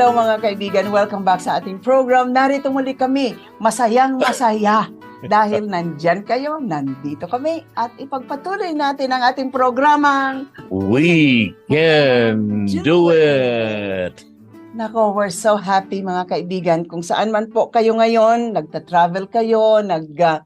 Hello mga kaibigan, welcome back sa ating program. Narito muli kami, masayang masaya. Dahil nandyan kayo, nandito kami at ipagpatuloy natin ang ating programang We can do it. Nako, we're so happy mga kaibigan. Kung saan man po kayo ngayon, nagta-travel kayo, nag ah,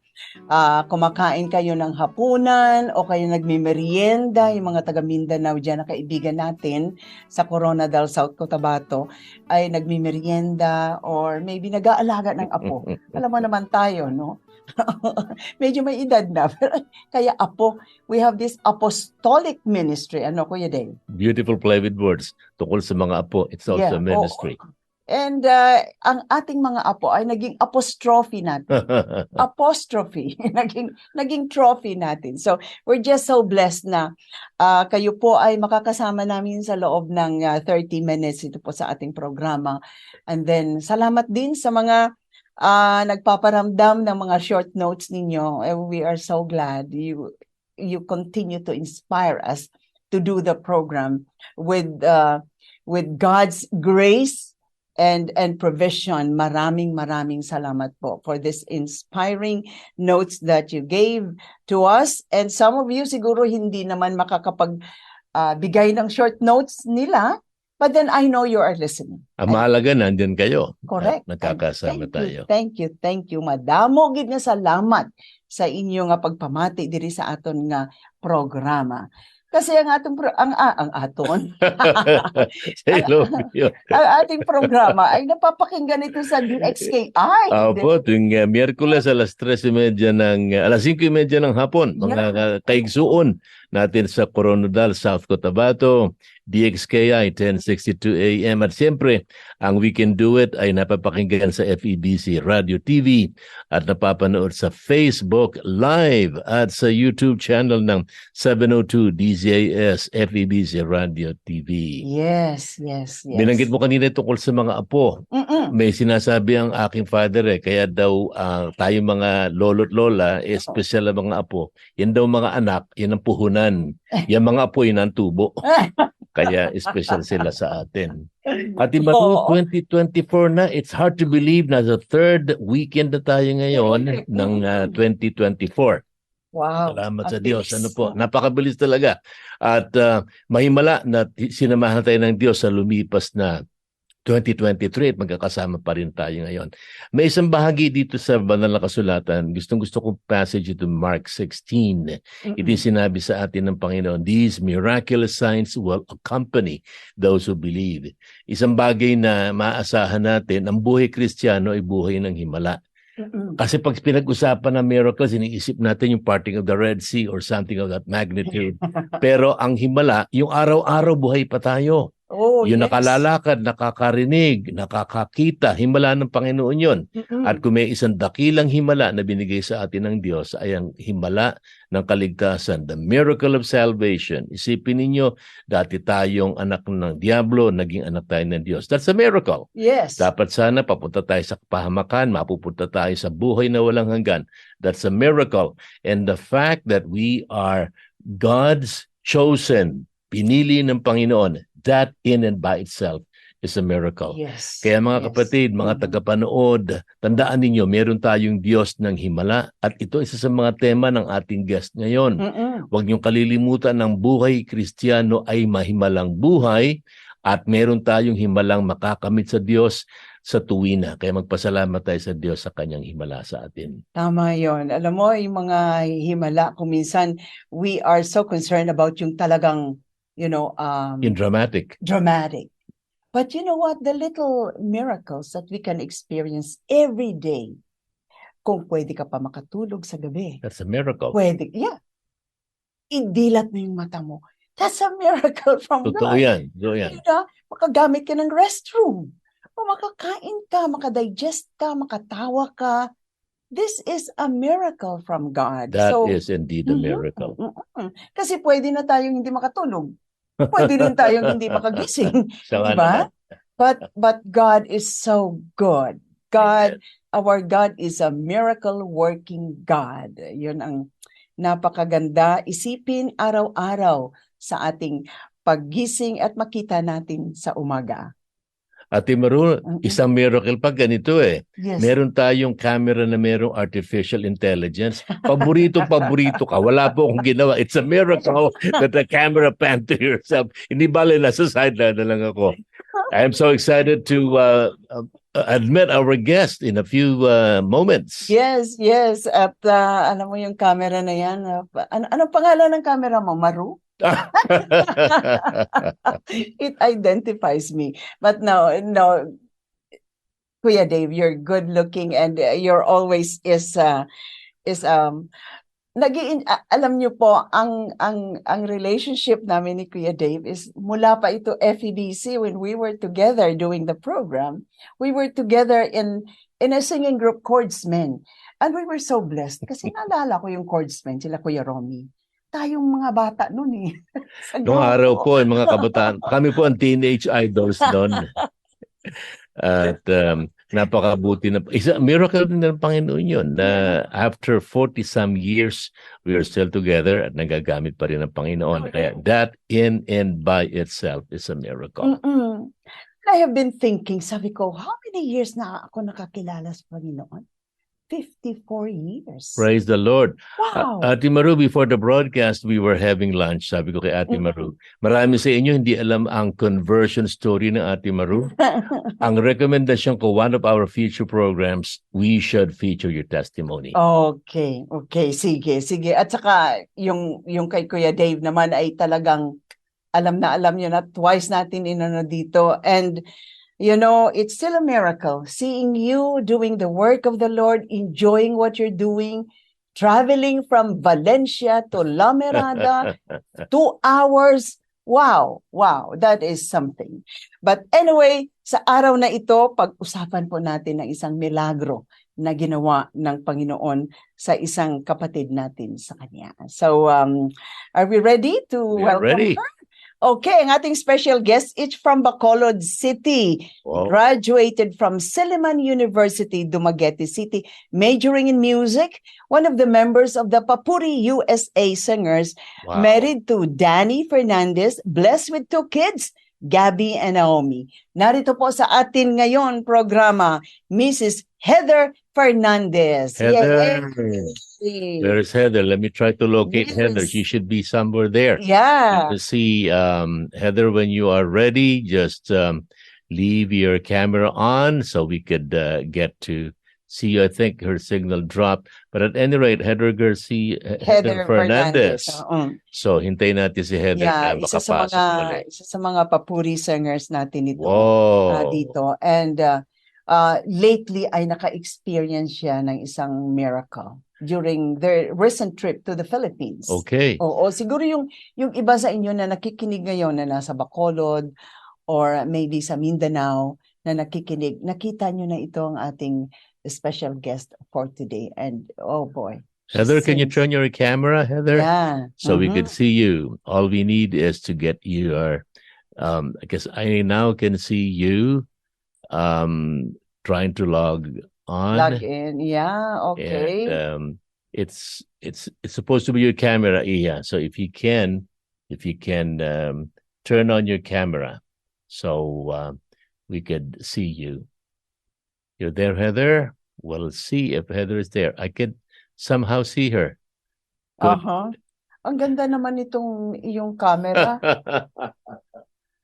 ah, kumakain kayo ng hapunan o kayo nagmimerienda, yung mga taga Mindanao dyan na kaibigan natin sa Corona del South Cotabato ay nagmimerienda or maybe nag-aalaga ng apo. Alam mo naman tayo, no? Medyo may edad na. Kaya apo, we have this apostolic ministry. Ano, Kuya Dave? Beautiful play with words. Tungkol sa mga apo, it's also Yeah, a ministry. And uh, ang ating mga apo ay naging apostrophe natin. Apostrophe. naging, naging trophy natin. So, we're just so blessed na uh, kayo po ay makakasama namin sa loob ng uh, 30 minutes ito po sa ating programa. And then, salamat din sa mga uh, nagpaparamdam ng mga short notes ninyo. And we are so glad you you continue to inspire us to do the program with uh, with God's grace and and provision. Maraming maraming salamat po for this inspiring notes that you gave to us. And some of you siguro hindi naman makakapag uh, bigay ng short notes nila, but then I know you are listening. Ang mahalaga, nandyan kayo. Correct. At nagkakasama thank tayo. You, thank you, thank you. Madamo gid nga salamat sa inyo nga pagpamati diri sa aton nga programa. Kasi ang atong pro- ang ah, ang aton. Ang ating programa ay napapakinggan ito sa DXKI. Opo, tuwing uh, Miyerkules alas 3.30 ng, uh, alas 5.30 ng hapon, mga ka- kaigsuon natin sa Coronadal, South Cotabato, DXKI 1062 AM. At siyempre, ang We Can Do It ay napapakinggan sa FEBC Radio TV at napapanood sa Facebook Live at sa YouTube channel ng 702 DZAS FEBC Radio TV. Yes, yes, yes. Binanggit mo kanina tungkol sa mga apo. Mm-mm. May sinasabi ang aking father eh, kaya daw ah, tayo mga lolo't lola, eh, special ang mga apo. Yan daw mga anak, yan ang puhunan. Yan mga apo, yan ang tubo. Kaya special sila sa atin. At Oo. Matu, 2024 na, it's hard to believe na the third weekend na tayo ngayon ng ah, 2024. Wow. Salamat sa Diyos. Ano po, napakabilis talaga. At ah, mahimala na sinamahan tayo ng Diyos sa lumipas na 2023 at magkakasama pa rin tayo ngayon. May isang bahagi dito sa banal na kasulatan. Gustong gusto kong passage ito Mark 16. Mm-mm. Ito sinabi sa atin ng Panginoon, These miraculous signs will accompany those who believe. Isang bagay na maaasahan natin, ang buhay kristyano ay buhay ng himala. Kasi pag pinag-usapan ng miracles, iniisip natin yung parting of the Red Sea or something of that magnitude. Pero ang himala, yung araw-araw buhay pa tayo. Oh, yung yes. nakalalakad, nakakarinig, nakakakita, himala ng Panginoon yon. Mm-mm. At kung may isang dakilang himala na binigay sa atin ng Diyos ay ang himala ng kaligtasan, the miracle of salvation. Isipin ninyo, dati tayong anak ng Diablo, naging anak tayo ng Diyos. That's a miracle. Yes. Dapat sana papunta tayo sa kapahamakan, mapupunta tayo sa buhay na walang hanggan. That's a miracle. And the fact that we are God's chosen, pinili ng Panginoon, that in and by itself is a miracle. Yes. Kaya mga Yes. kapatid, mga Mhm. tagapanood, tandaan ninyo, meron tayong Diyos ng himala at ito isa sa mga tema ng ating guest ngayon. Mm-mm. Huwag niyong kalilimutan ng buhay kristyano ay mahimalang buhay at meron tayong himalang makakamit sa Diyos sa tuwina. Kaya magpasalamat tayo sa Diyos sa kanyang himala sa atin. Tama yon. Alam mo, yung mga himala, kung minsan, we are so concerned about yung talagang, you know, um, In dramatic. dramatic. But you know what? The little miracles that we can experience every day. Kung pwede ka pa makatulog sa gabi. That's a miracle. Pwede, yeah. Idilat mo yung mata mo. That's a miracle from Totoo God. yan. Totoo yan. Diba? Makagamit ka ng restroom. O makakain ka, makadigest ka, makatawa ka. this is a miracle from God. That so, is indeed a Mhm. miracle. Mm-mm. Kasi pwede na tayong hindi makatulog. Pwede rin tayong hindi makagising. Siya nga Diba? naman. But but God is so good. God, our God is a miracle working God. Yun ang napakaganda isipin araw-araw sa ating paggising at makita natin sa umaga. Ate Maru, Mm-mm. isang miracle pa ganito eh. Yes. Meron tayong camera na merong artificial intelligence. Paborito, paborito ka. Wala po akong ginawa. It's a miracle that the camera panned to yourself. Hindi bale, nasa sideline na lang ako. I am so excited to uh, uh, admit our guest in a few uh, moments. Yes, yes. At ah, alam mo yung camera na yan. pa- ano, anong pangalan ng camera mo? Maru? it identifies me. But no, no. Kuya Dave, you're good looking and uh, you're always is uh, is um naging alam niyo po ang ang ang relationship namin ni Kuya Dave is mula pa ito FEBC when we were together doing the program we were together in in a singing group Chordsmen and we were so blessed kasi naalala ko yung Chordsmen sila Kuya Romy tayong mga bata noon eh Noong araw po, yung mga kabataan, kami po ang teenage idols noon. At um, napakabuti na. Isa, miracle din ng Panginoon yun na after 40 some years, we are still together at nagagamit pa rin ng Panginoon. Kaya that in and by itself is a miracle. Mm-mm. I have been thinking, sabi ko, how many years na ako nakakilala sa Panginoon? 54 years. Praise the Lord. Wow. Ate Maru, before the broadcast, we were having lunch. Sabi ko kay Ate Mm. Maru, marami sa inyo hindi alam ang conversion story ng Ate Maru. ang rekomendasyon ko, one of our future programs, we should feature your testimony. Okay, okay, sige, sige. At saka yung yung kay Kuya Dave naman ay talagang alam na alam niyo na twice natin inano dito and you know, it's still a miracle seeing you doing the work of the Lord, enjoying what you're doing, traveling from Valencia to La Mirada, two hours. Wow, wow, that is something. But anyway, sa araw na ito, pag-usapan po natin ng isang milagro na ginawa ng Panginoon sa isang kapatid natin sa Kanya. So, um, are we ready to We are welcome ready. her? Okay, ang ating special guest is from Bacolod City. Wow. Graduated from Silliman University, Dumaguete City, majoring in music. One of the members of the Papuri USA Singers Wow. Married to Danny Fernandez, blessed with two kids, Gabby and Naomi. Narito po sa atin ngayon programa, Mrs. Heather Fernandez. Heather. There's Heather. Let me try to locate Heather. She should be somewhere there. Yeah. To see um, Heather when you are ready, just um, leave your camera on so we could uh, get to see you. I think her signal dropped, but at any rate, Heather Garcia, Heather, Heather Fernandez. Fernandez. Oo. So hintayin natin si Heather Yeah, na isa sa mga isa sa mga papuri singers natin ito. Wow. ah, dito. And uh, uh, lately ay naka-experience siya ng isang miracle during their recent trip to the Philippines. Okay. Oo, siguro yung yung iba sa inyo na nakikinig ngayon na nasa Bacolod or maybe sa Mindanao na nakikinig, nakita nyo na ito ang ating special guest for today. And oh boy. Heather, can you turn your camera, Heather? Yeah. So we mhm. could see you. All we need is to get your um I guess I now can see you um trying to log on. Log in. Yeah, okay. And um it's it's it's supposed to be your camera, yeah. So if you can if you can um turn on your camera so um we could see you. You're there, Heather? Well, see if Heather is there. I could somehow see her. Uh huh. Ang ganda naman itong iyong camera.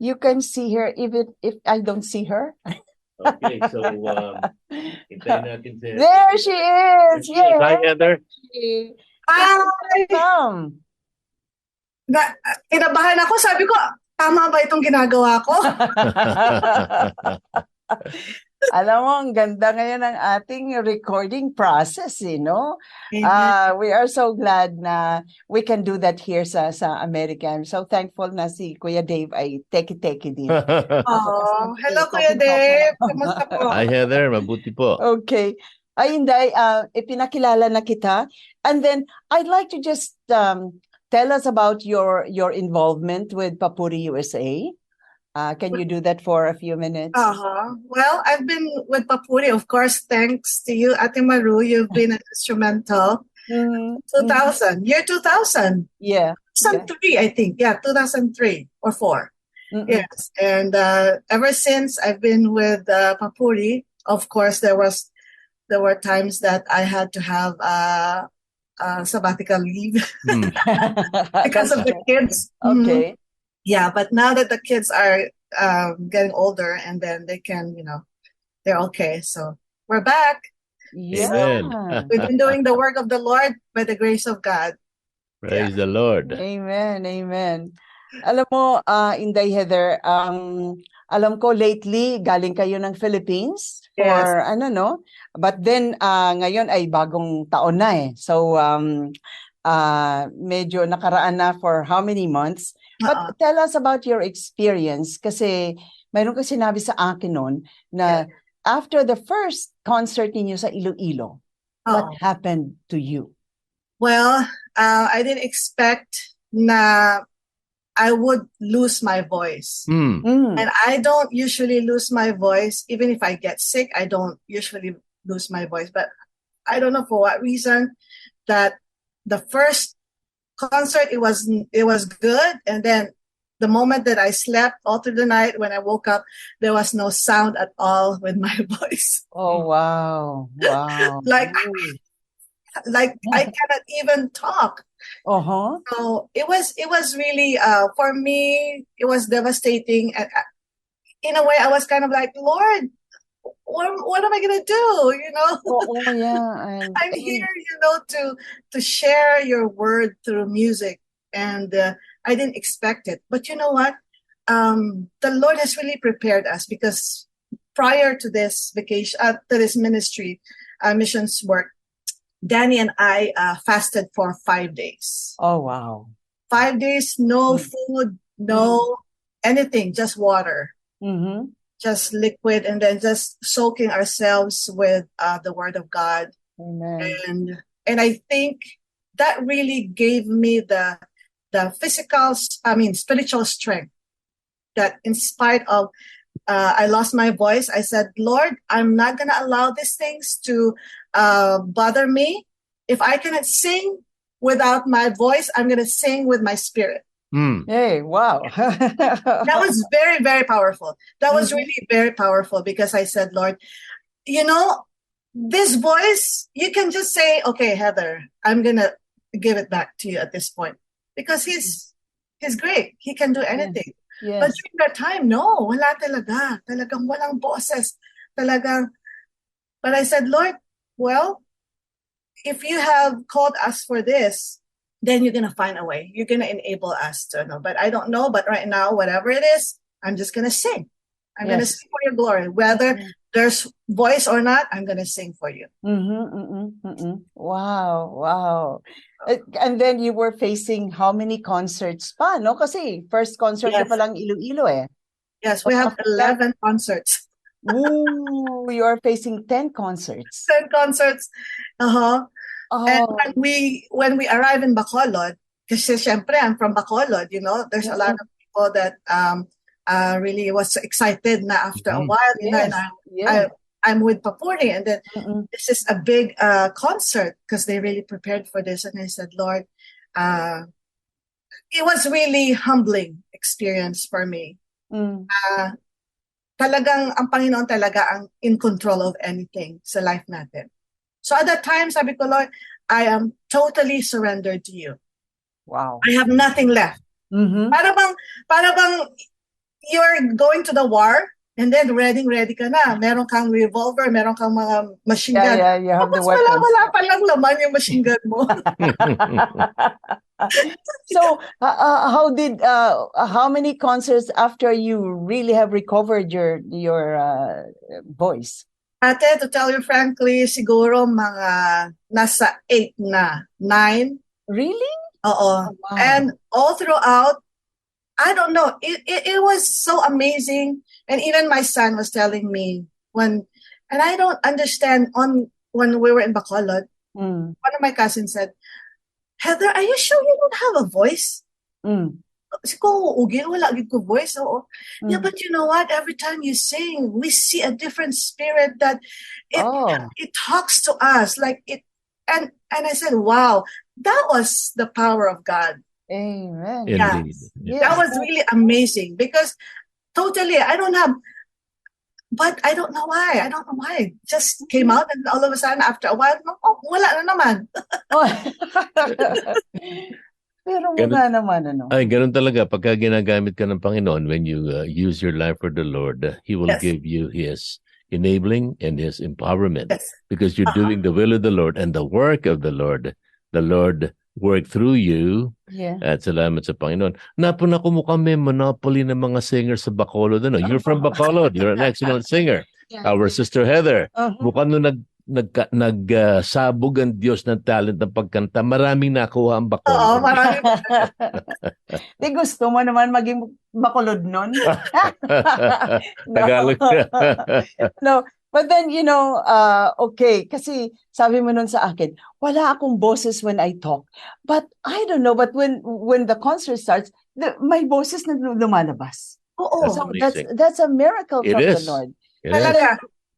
You can see her even if I don't see her. Okay, so um, hintayin natin si There she is! Hi! Heather. Ay, Welcome! na, kinabahan ako. Sabi ko, tama ba itong ginagawa ko? Alam mo, ang ganda ngayon ng ating recording process, eh, no? Ah, we are so glad na we can do that here sa sa America. I'm so thankful na si Kuya Dave ay teki-teki din. oh, hello, Kuya Dave. Kamusta po? Hi, Heather. Mabuti po. Okay. Ay, hindi. Uh, ipinakilala na kita. And then, I'd like to just um, tell us about your your involvement with Papuri USA. Uh, can you do that for a few minutes? Uh-huh. Well, I've been with Papuri, of course, thanks to you, Ate Maru. You've been instrumental. Mhm, mhm. 2000, year 2000. Yeah. 2003, I think. Yeah, 2003 or 4. Mm-mm. Yes. And uh, ever since I've been with uh, Papuri, of course, there was there were times that I had to have uh, uh, sabbatical leave Hmm. because of the kids. Mhm. Okay. Yeah, but now that the kids are um, getting older and then they can, you know, they're okay. So we're back. Yeah. Amen. We've been doing the work of the Lord by the grace of God. Praise the Lord. Amen, amen. Alam mo, uh, Inday Heather, um, alam ko lately galing kayo ng Philippines for ano no? But then uh, ngayon ay bagong taon na eh. So um uh, medyo nakaraan na for how many months? But Uh-uh. tell us about your experience kasi mayroon ka sinabi sa akin noon na after the first concert ninyo sa Iloilo, what Oh. happened to you? Well, uh, I didn't expect na I would lose my voice. Mm. And I don't usually lose my voice. Even if I get sick, I don't usually lose my voice. But I don't know for what reason that the first concert it was it was good and then the moment that I slept all through the night when I woke up there was no sound at all with my voice Oh wow. Wow. Like- Ooh. like I cannot even talk Uh-huh. so it was it was really uh for me it was devastating and uh, in a way i was kind of like lord what, what am i gonna do you know Oo, yeah. And, i'm here you know to to share your word through music and uh, i didn't expect it but you know what um the lord has really prepared us because prior to this vacation uh, to this ministry uh, missions work danny and i uh, fasted for five days Oh, wow. five days, no Mm. food, no anything, just water, Mm-hmm. Just liquid, and then just soaking ourselves with uh, the Word of God. Amen. And and I think that really gave me the the physical, I mean, spiritual strength. That in spite of uh, I lost my voice, I said, Lord, I'm not gonna allow these things to uh, bother me. If I cannot sing without my voice, I'm gonna sing with my spirit. Hmm. Hey, wow. that was very very powerful that was Mhm. really very powerful because i said lord you know this voice you can just say okay heather i'm gonna give it back to you at this point because he's he's great he can do anything but yes. during that time no wala talaga talagang walang boses talagang but i said lord well if you have called us for this then you're gonna find a way. You're gonna enable us to know. But I don't know. But right now, whatever it is, I'm just gonna sing. I'm gonna sing for your glory. Whether there's voice or not, I'm gonna sing for you. Mm-hmm, mm-hmm, mm-hmm. Wow, wow. Eh, And then you were facing how many concerts pa, no? Kasi first concert Yes. pa lang Iloilo eh. Yes, we have 11 concerts. Ooh, you are facing 10 concerts. 10 concerts. Uh-huh. And Oh, when we when we arrive in Bacolod, kasi syempre I'm from Bacolod, you know, there's a lot of people that um uh really was excited na after a Mhm. while, you know, yes. and I, Yeah. I'm with Papuri and then Mm-mm. this is a big uh, concert because they really prepared for this. And I said, Lord, uh, it was really humbling experience for me. Mm. Uh, talagang ang Panginoon talaga ang in control of anything sa life natin. So at that time, sabi ko, Lord, I am totally surrendered to you. Wow. I have nothing left. Mm-hmm. Para bang, para bang you're going to the war and then ready, ready ka na. Meron kang revolver, meron kang mga machine Yeah, gun. yeah, you have the Tapos wala, weapons. wala pa lang laman yung machine gun mo. So, uh, uh, how did uh, how many concerts after you really have recovered your your uh, voice? Ate, to tell you frankly, siguro mga nasa 8 na, 9. Really? Oo. Oh, wow. And all throughout, I don't know, it, it, it was so amazing. And even my son was telling me when, and I don't understand on when we were in Bacolod, Mm. one of my cousins said, Heather, are you sure you don't have a voice? Mm. Kasi ko, ugin, wala gid ko voice. Oo. Yeah, Mm. but you know what? Every time you sing, we see a different spirit that it Oh. it talks to us. Like it and and I said, wow, that was the power of God. Amen. Yeah. Indeed. Yes. That was really amazing because totally I don't have but I don't know why. I don't know why. It just came out and all of a sudden after a while, oh, wala na naman. Oh. Pero Ganun- naman, ano? Ay, ganun talaga. Pagka ginagamit ka ng Panginoon, when you uh, use your life for the Lord, uh, He will Yes. give you His enabling and His empowerment Yes. because you're Uh-huh. doing the will of the Lord and the work of the Lord. The Lord work through you Yeah. at salamat sa Panginoon. Napuna ko mukhang may monopoly ng mga singers sa Bacolod. Ano? You're from Bacolod. You're an excellent singer. Our sister Heather. Uh-huh. Mukhang nung nag nag nagsabog ang Diyos ng talent ng pagkanta, maraming nakuha ang Oo, Bacolod. marami. Di gusto mo naman maging makulod nun? Tagalog. no, but then, you know, uh, okay, kasi sabi mo nun sa akin, wala akong boses when I talk. But I don't know, but when when the concert starts, the, my boses na lumalabas. Oo. So amazing. that's that's a miracle It from the is. Lord. Yes. Talaga.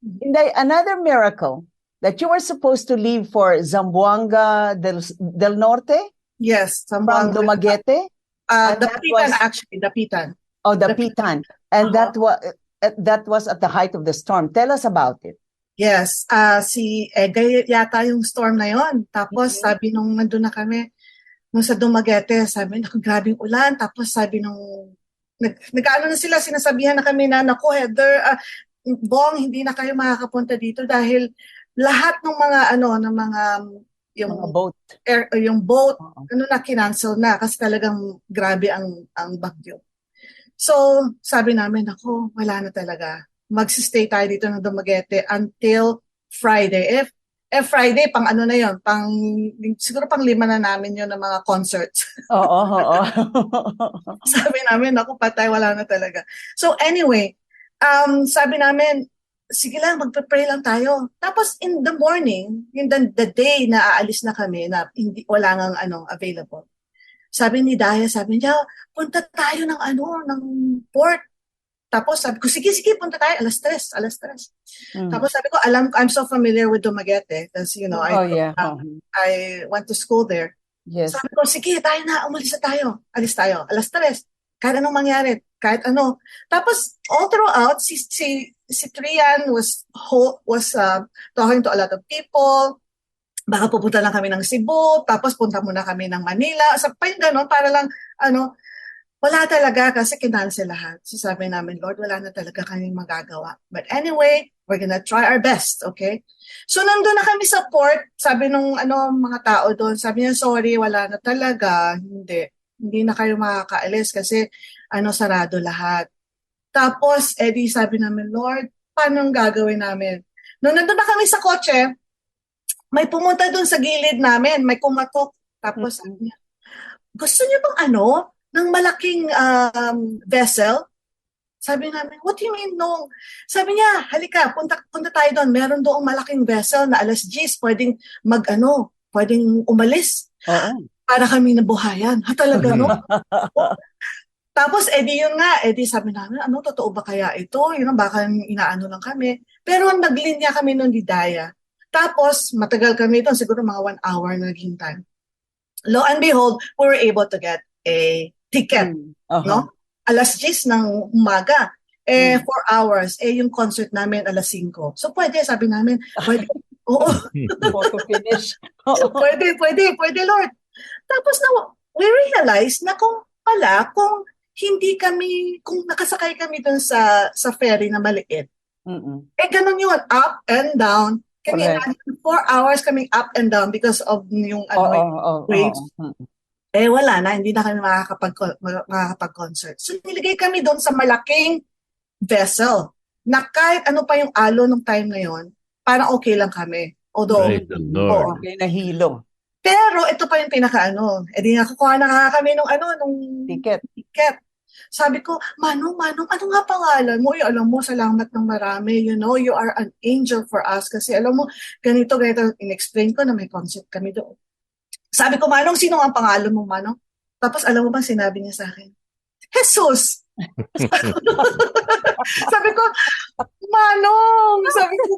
Then another miracle that you were supposed to leave for Zamboanga del, del Norte Yes. from Sambuanga. Dumaguete Uh, Dapitan was- actually, Dapitan. the Dapitan. Pitan, and Uh-huh. that was that was at the height of the storm. Tell us about it. Yes, ah si Egay yata yung storm na yon. Tapos Mhm. sabi nung nandun na kami, nung sa Dumaguete, sabi, naku, grabing ulan. Tapos sabi nung, nag, nag-ano na sila, sinasabihan na kami na, naku, Heather, ah, Bong, hindi na kayo makakapunta dito dahil lahat ng mga, ano, ng mga, yung, Mga boat. air, yung boat, Oo. ano na, kinancel na kasi talagang grabe ang, ang bagyo. So, sabi namin, ako, wala na talaga. Magsistay tayo dito ng Dumaguete until Friday. If, eh, Friday, pang ano na yon pang, siguro pang lima na namin yon ng mga concerts. Oo, oo. sabi namin, ako, patay, wala na talaga. So, anyway, um, sabi namin, sige lang, magpe-pray lang tayo. Tapos, in the morning, yung the, the day na aalis na kami, na hindi, wala nang ano, available. Sabi ni Daya, sabi niya, punta tayo ng ano, ng port. Tapos sabi ko, sige, sige, punta tayo, alas tres, alas tres. Mm. Tapos sabi ko, alam, I'm so familiar with Dumaguete. Kasi, you know, oh, I, yeah. uh. I went to school there. Yes. Sabi ko, sige, tayo na, umalis na tayo. Alis tayo, alas tres. Kahit anong mangyari, kahit ano. Tapos, all throughout, si, si, si Trian was, was uh, talking to a lot of people. Baka pupunta lang kami ng Cebu, tapos punta muna kami ng Manila. Sa pa yung ganun, para lang, ano, wala talaga kasi kinansel lahat. So sabi namin, Lord, wala na talaga kaming magagawa. But anyway, we're gonna try our best, okay? So nandun na kami sa port, sabi nung ano, mga tao doon, sabi niya, sorry, wala na talaga. Hindi. Hindi na kayo makakaalis kasi ano, sarado lahat. Tapos, edi sabi namin, Lord, paano gagawin namin? Nung nandun na kami sa kotse, may pumunta doon sa gilid namin, may kumatok. Tapos sabi niya, gusto niyo bang ano, ng malaking um, vessel? Sabi namin, what do you mean no? Sabi niya, halika, punta, punta tayo doon. Meron doong malaking vessel na alas 10, pwedeng mag ano, pwedeng umalis Oo. Para kami nabuhayan. Ha talaga, no? Tapos, edi yun nga, edi sabi namin, ano, totoo ba kaya ito? Yun, baka inaano lang kami. Pero naglinya kami noon di Daya. Tapos, matagal kami doon, siguro mga one hour na naging time. Lo and behold, we were able to get a ticket, Mm. Oo. no? Alas 10 ng umaga. Eh, Mm. four hours. Eh, yung concert namin, alas 5. So, pwede, sabi namin, pwede. Oo, Photo finish. Pwede, pwede, pwede, Lord. Tapos na, we realized na kung pala, kung hindi kami, kung nakasakay kami dun sa, sa ferry na maliit, Mm-mm. eh ganun yun, up and down. Kami, Correct. four hours kaming up and down because of yung ano, oo, oo, waves. oo. Mm. eh wala na, hindi na kami makakapag, makakapag-concert. So nilagay kami doon sa malaking vessel na kahit ano pa yung alo ng time na yon, parang okay lang kami. Although, the Lord. Okay, nahilo. Pero ito pa yung pinaka ano, eh di nga kukuha na nga kami nung ano, nung Ticket. ticket. Sabi ko, Manong, Manong, ano nga pangalan mo? Eh, alam mo, salamat ng marami. You know, you are an angel for us. Kasi alam mo, ganito, ganito, in-explain ko na may concept kami doon. Sabi ko, Manong, sino ang pangalan mo, Manong? Tapos alam mo ba sinabi niya sa akin? Jesus! sabi ko, Manong! Sabi ko,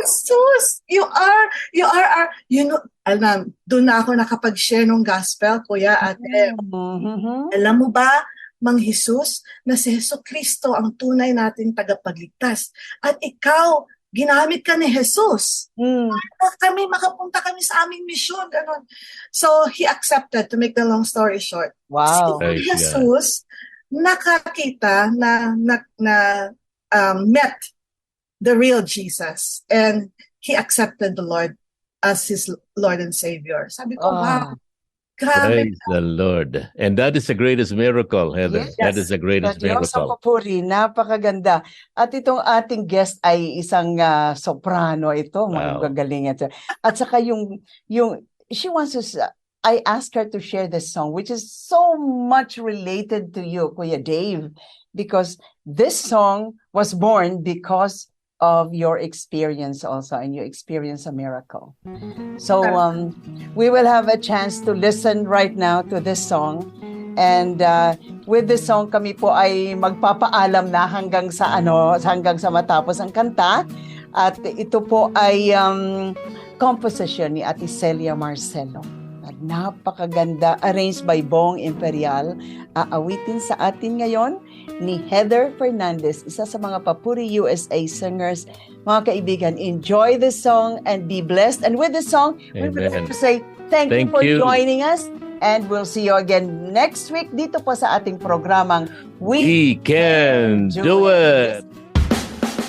Jesus! You are, you are, are you know, alam, doon na ako nakapag-share ng gospel, kuya, ate. Mhm. Alam mo ba, Mang Jesus, na si Heso Kristo ang tunay nating tagapagligtas. At ikaw, ginamit ka ni Jesus. Mm. Kami, makapunta kami sa aming misyon. Ganon. So, he accepted, to make the long story short. Wow. Si Praise God. Nakakita na, na, na um, met the real Jesus. And he accepted the Lord as his Lord and Savior. Sabi ko, Ah. wow, grabe. Praise the Lord. And that is the greatest miracle, Heather. Yes. That is the Sa greatest Diyos sa miracle. papuri, napakaganda. At itong ating guest ay isang ah, soprano ito, mga Wow. gagaling ito. At saka yung, yung, she wants to, I asked her to share this song, which is so much related to you, Kuya Dave, because this song was born because of your experience also, and you experienced a miracle. So um, we will have a chance to listen right now to this song. And uh, with this song kami po ay magpapaalam na hanggang sa ano hanggang sa matapos ang kanta at ito po ay um, composition ni Ate Celia Marcelo. Napakaganda arranged by Bong Imperial. Aawitin sa atin ngayon ni Heather Fernandez, isa sa mga Papuri USA singers. Mga kaibigan, enjoy this song and be blessed. And with this song, we would Amen. like to say thank, you Thank for you. joining us. And we'll see you again next week dito po sa ating programang We, We can do it.